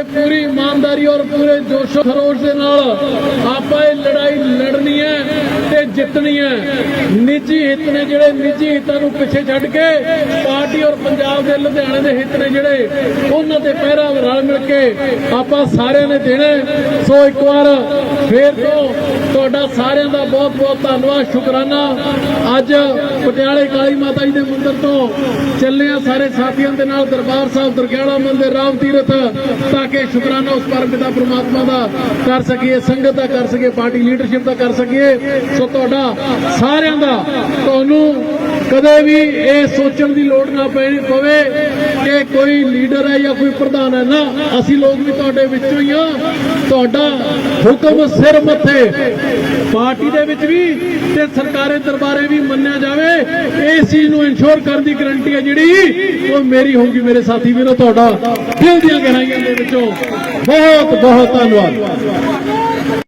ਤੇ ਪੂਰੀ ਇਮਾਨਦਾਰੀ ਔਰ ਪੂਰੇ ਜੋਸ਼ੋ ਖਰੋਸ਼ ਦੇ ਨਾਲ ਆਪਾਂ ਇਹ ਲੜਾਈ ਲੜਨੀ ਹੈ ਤੇ ਜਿੱਤਣੀ ਹੈ। ਨਿੱਜੀ ਹਿੱਤ ਨੇ ਜਿਹੜੇ ਨਿੱਜੀ ਹਿੱਤਾਂ ਨੂੰ ਪਿੱਛੇ ਛੱਡ ਕੇ ਪਾਰਟੀ ਔਰ ਪੰਜਾਬ ਦੇ ਲੁਧਿਆਣੇ ਦੇ ਹਿੱਤ ਨੇ ਜਿਹੜੇ ਉਹਨਾਂ ਤੇ ਪਹਿਰਾ ਰਲ ਮਿਲ ਕੇ ਆਪਾਂ ਸਾਰਿਆਂ ਨੇ ਦੇਣਾ। ਸੋ ਇੱਕ ਵਾਰ ਫੇਰ ਤੋਂ ਤੁਹਾਡਾ ਸਾਰਿਆਂ ਦਾ ਬਹੁਤ ਬਹੁਤ ਧੰਨਵਾਦ, ਸ਼ੁਕਰਾਨਾ। ਅੱਜ ਪਟਿਆਲੇ ਕਾਲੀ ਮਾਤਾ ਜੀ ਦੇ ਮੰਦਿਰ ਤੋਂ ਚੱਲੇ ਆ ਸਾਰੇ ਸਾਥੀਆਂ ਦੇ ਨਾਲ, ਦਰਬਾਰ ਸਾਹਿਬ ਦੁਰਗਿਆਣਾ ਮੰਦਿਰ, ਰਾਮ ਤੀਰਥ, ਤਾਂ ਕਿ ਸ਼ੁਕਰਾਨਾ ਉਸ ਪਰਮ ਪਿਤਾ ਪ੍ਰਮਾਤਮਾ ਦਾ ਕਰ ਸਕੀਏ, ਸੰਗਤ ਦਾ ਕਰ ਸਕੀਏ, ਪਾਰਟੀ ਲੀਡਰਸ਼ਿਪ ਦਾ ਕਰ ਸਕੀਏ। ਸੋ ਤੁਹਾਡਾ ਸਾਰਿਆਂ ਦਾ ਤੁਹਾਨੂੰ ਕਦੇ ਵੀ ਇਹ ਸੋਚਣ ਦੀ ਲੋੜ ਨਾ ਪੈਣੀ ਪਵੇ। ਕਿ ਕੋਈ ਲੀਡਰ ਹੈ ਜਾਂ ਕੋਈ ਪ੍ਰਧਾਨ ਹੈ ਨਾ, ਅਸੀਂ ਲੋਕ ਵੀ ਤੁਹਾਡੇ ਵਿੱਚੋਂ ਹੀ ਆ ਤੁਹਾਡਾ ਹੁਕਮ ਸਿਰ ਮੱਥੇ। ਪਾਰਟੀ ਦੇ ਵਿੱਚ ਵੀ ਤੇ ਸਰਕਾਰੀ ਦਰਬਾਰੇ ਵੀ ਮੰਨਿਆ ਜਾਵੇ, ਇਸ ਚੀਜ਼ ਨੂੰ ਇਨਸ਼ੋਰ ਕਰਨ ਦੀ ਗਰੰਟੀ ਹੈ ਜਿਹੜੀ, ਉਹ ਮੇਰੀ ਹੋਊਗੀ, ਮੇਰੇ ਸਾਥੀ ਵੀਰੋ, ਤੁਹਾਡਾ ਦਿਲ ਦੀਆਂ ਗਹਿਰਾਈਆਂ ਦੇ ਵਿੱਚੋਂ। ਬਹੁਤ ਬਹੁਤ ਧੰਨਵਾਦ।